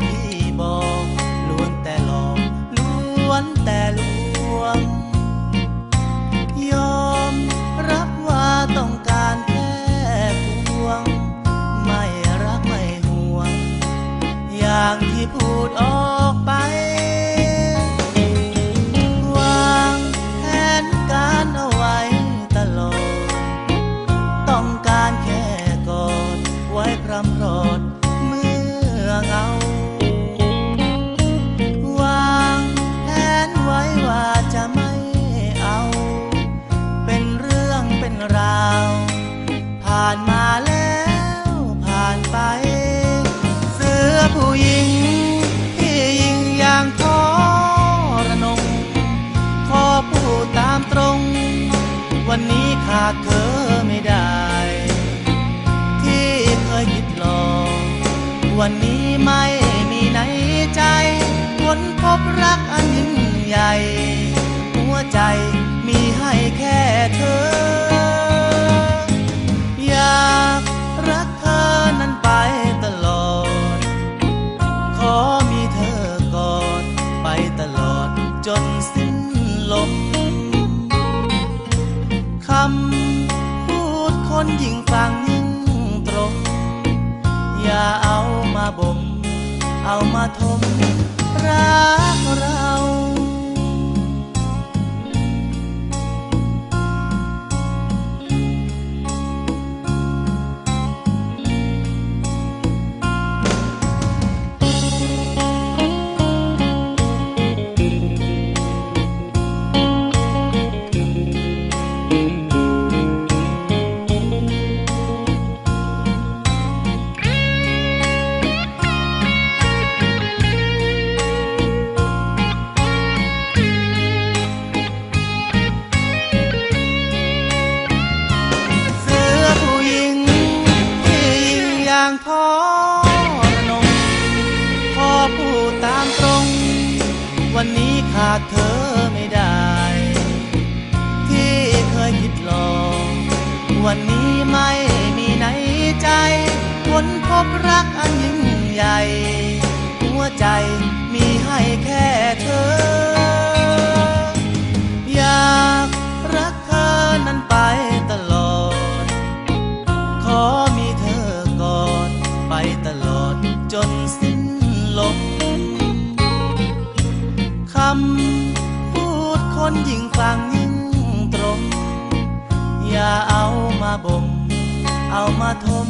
พี่บอกล้วนแต่หลอกล้วนแต่ลวง ยอมรับว่าต้องการแค่พวง ไม่รักไม่ห่วง อย่างที่พูดออกไปวางแผนการเอาไว้ตลอด ต้องการแค่กอดไว้พรำรอาดเธอไม่ได้ ที่เคยคิดหลอก วันนี้ไม่มีในใจค้นพบรักอันยิ่งใหญ่ หัวใจมีให้แค่เธอ อยากรักเธอนั้นไปตลอด ขอมีเธอกอดไปตลอดจนสิ้นลม นยิ่งฟังยิ่งตรง อย่าเอามาบ่มเอามาทมรักเรา พอพูดตามตรง วันนี้ขาดเธอไม่ได้ ที่เคยคิดหลอกวันนี้ไม่มีในใจ คนพบรักอันยิ่งใหญ่ หัวใจำ พูดคนยิ่งฟังยิ่งตรง อย่าเอามาบ่ม เอามาทม